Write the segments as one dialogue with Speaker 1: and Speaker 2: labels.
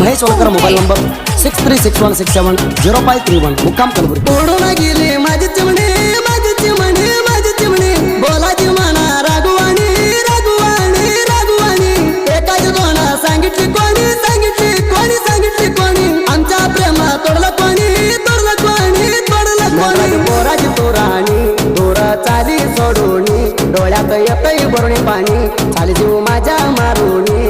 Speaker 1: Mahesh Walkar mobile number. Six three six one six seven zero five three one मुक्काम कलबुर्गी.
Speaker 2: ओढून गेली माझी चिमणे माझी चिमणे माझी चिमणे. बोलाची म्हणा राघवानी राघवानी राघवानी एकाच दोना सांगितली कोणी सांगितली कोणी सांगितली कोणी. आमच्या प्रेमा तोडलं कोणी तोडलं कोणी तोडलं कोणी. पोराची तोराणी दोरा चाली सोडूनी. डोळ्यात येतय भरुणी पाणी. चाली जीव माझ्या मारुणी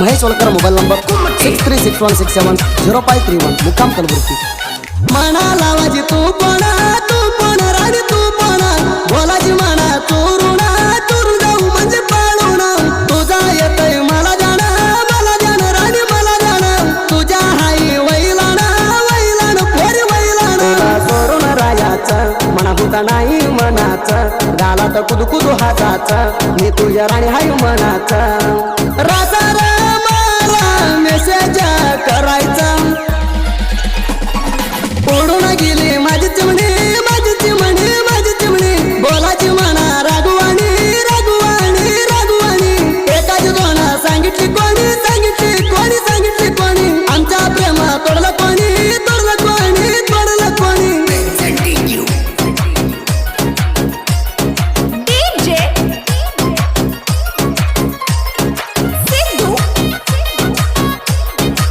Speaker 1: Mahesh Walkar mobile number six three six one six seven zero five three one मुक्काम कलबुर्गी.
Speaker 2: म्हणा लावाजी तू कोणा तू कोण राणी तू कोणा बोलाजी म्हणा चोरुणा चोरून जाऊ म्हणजे पाळूणा तुझा येतय मला जाणं मला जाणं राणी मला जाणं. तुझ्या हाई वैलाणा वैलाण फोरी वैलाण सोडून रायाचं मना होता नाही मनाचं. गालात कुदू कुदू हाताचं मी तुझ्या राणी हाय मनाचं.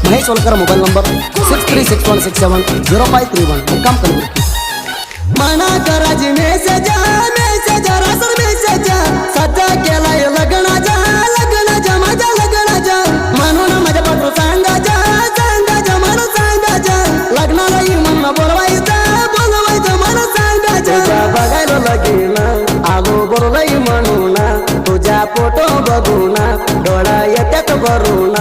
Speaker 1: Mahesh Walkar mobile number six three six one six seven zero five three one मुक्काम कलबुर्गी
Speaker 2: मना कराजी मेसेजा मेसेजा रासर मेसेजा सध्या केलाय लग्नाच्या लग्नाच्या माझ्या म्हणून माझ्या लग्नाला म्हणून बोलवायचं बोलवायचं तुझ्या बघायला लगीन आलो बोललंय म्हणून. तुझ्या फोटो बघून डोळा येत्यात भरून.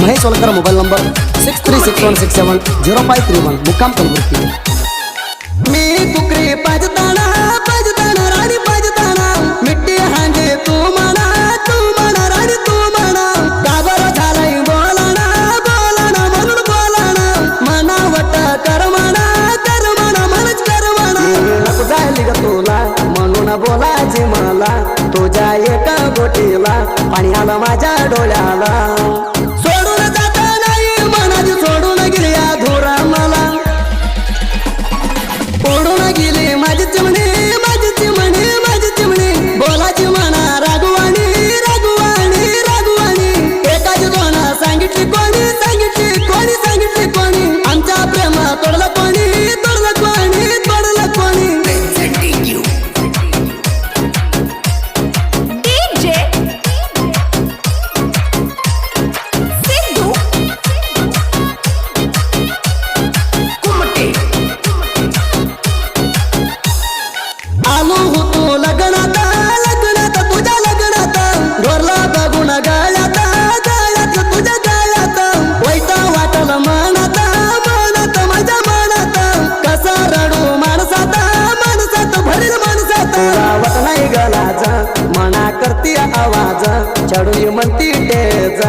Speaker 1: Mahesh Walkar mobile number six three six one six seven zero five three one मुक्काम कलबुर्गी.
Speaker 2: मी कुकरी पाजताना पाजताना राणी पाजताना. मिट्टी हांजे तू म्हणा तू म्हणा राणी तू म्हणा. गाबर झालाय बोलाना बोलाना म्हणून बोलाना. मनावट कर म्हणा कर म्हणा म्हणच कर म्हणा. नको झाली ग तुला म्हणून बोलायची मला. तुझ्या एका गोटीला पाणी आलं माझ्या डोळ्याला. आवाज चढून म्हणती टेज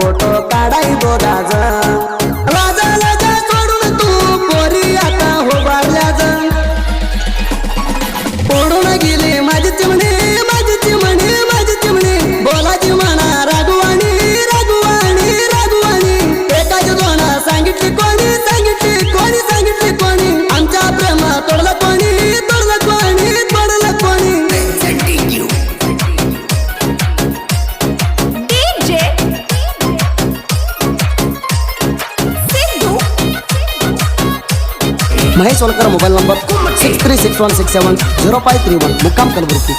Speaker 2: फोटो काढाय दोघाचा
Speaker 1: Mahesh Walkar mobile number six three six one six seven zero five three one मुक्काम कलबुर्गी